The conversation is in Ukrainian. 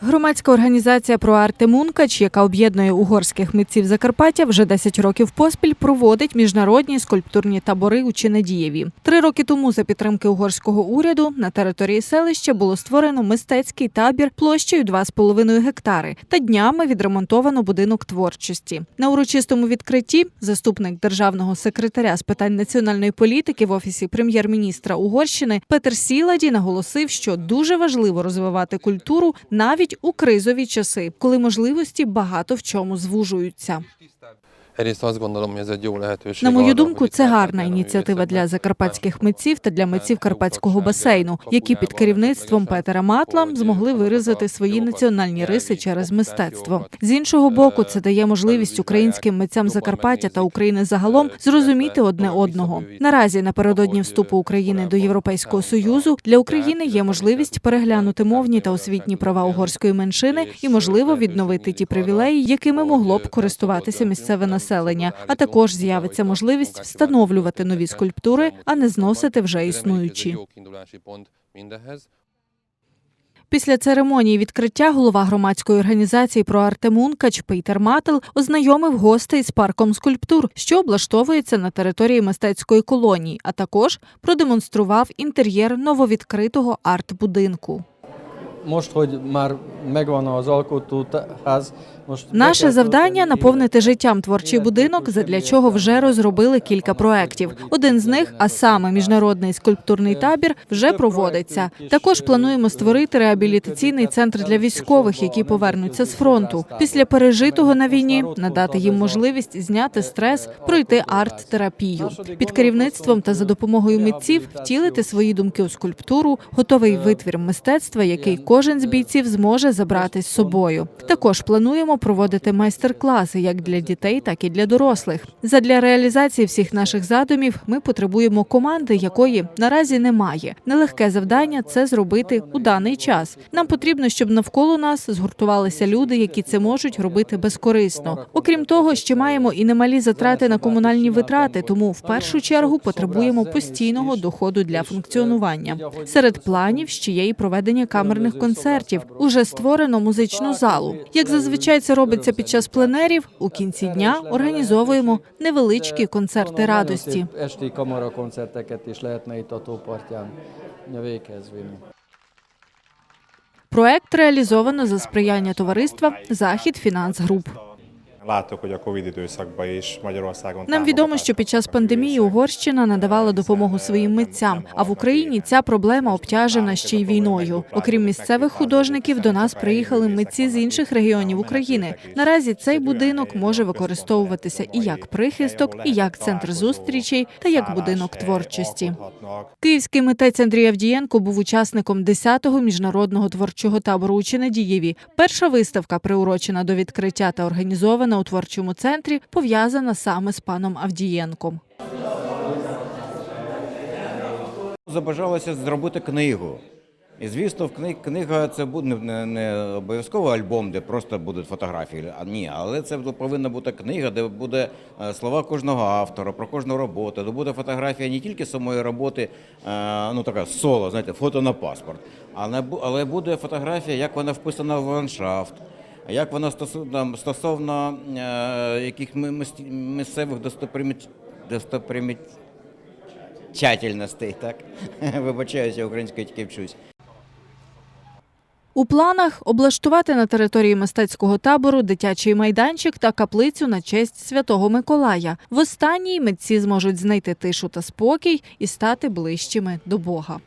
Громадська організація «Проарте Мункач», яка об'єднує угорських митців Закарпаття, вже 10 років поспіль проводить міжнародні скульптурні табори у Чинадієві. Три роки тому, за підтримки угорського уряду, на території селища було створено мистецький табір площею 2,5 гектари та днями відремонтовано будинок творчості. На урочистому відкритті заступник державного секретаря з питань національної політики в офісі прем'єр-міністра Угорщини Петер Сіладі наголосив, що дуже важливо розвивати культуру навіть у кризові часи, коли можливості багато в чому звужуються. На мою думку, це гарна ініціатива для закарпатських митців та для митців карпатського басейну, які під керівництвом Петера Матла змогли виразити свої національні риси через мистецтво. З іншого боку, це дає можливість українським митцям Закарпаття та України загалом зрозуміти одне одного. Наразі напередодні вступу України до Європейського союзу для України є можливість переглянути мовні та освітні права угорської меншини і можливо відновити ті привілеї, якими могло б користуватися місцеве населення. А також з'явиться можливість встановлювати нові скульптури, а не зносити вже існуючі. Після церемонії відкриття голова громадської організації про Артемункач Пейтер Мател ознайомив гостей з парком скульптур, що облаштовується на території мистецької колонії, а також продемонстрував інтер'єр нововідкритого арт-будинку. Most, hogy már megvan az alkotóház, Наше завдання наповнити життям творчий будинок, задля чого вже розробили кілька проєктів. Один з них, а саме міжнародний скульптурний табір, вже проводиться. Також плануємо створити реабілітаційний центр для військових, які повернуться з фронту. Після пережитого на війні надати їм можливість зняти стрес, пройти арт-терапію. Під керівництвом та за допомогою митців втілити свої думки у скульптуру, готовий витвір мистецтва, який кожен з бійців зможе забрати з собою. Також плануємо проводити майстер-класи як для дітей, так і для дорослих. Задля реалізації всіх наших задумів ми потребуємо команди, якої наразі немає. Нелегке завдання це зробити у даний час. Нам потрібно, щоб навколо нас згуртувалися люди, які це можуть робити безкорисно. Окрім того, ще маємо і немалі затрати на комунальні витрати, тому в першу чергу потребуємо постійного доходу для функціонування. Серед планів ще є і проведення камерних концертів. Уже створено музичну залу. Як зазвичай це робиться під час пленерів, у кінці дня організовуємо невеличкі концерти радості. Проект реалізовано за сприяння товариства Захід Фінанс Груп. Нам відомо, що під час пандемії Угорщина надавала допомогу своїм митцям. А в Україні ця проблема обтяжена ще й війною. Окрім місцевих художників, до нас приїхали митці з інших регіонів України. Наразі цей будинок може використовуватися і як прихисток, і як центр зустрічей, та як будинок творчості. Київський митець Андрій Авдієнко був учасником 10-го міжнародного творчого табору у Чинадієві. Перша виставка, приурочена до відкриття та організована у творчому центрі, пов'язана саме з паном Авдієнком. Забажалося зробити книгу. І звісно, в кни- книга це буде не, не обов'язково альбом, де просто будуть фотографії. А ні, але це повинна бути книга, де буде е, слова кожного автора, про кожну роботу, де буде фотографія не тільки самої роботи, е, ну така соло, знаєте, фото на паспорт, але буде фотографія, як вона вписана в ландшафт. Як вона стосовно, стосовно е, яких місцевих достоприміч, достопримічательностей, так? Вибачаюся, українською тільки вчусь. У планах облаштувати на території мистецького табору дитячий майданчик та каплицю на честь святого Миколая. В останній митці зможуть знайти тишу та спокій і стати ближчими до Бога.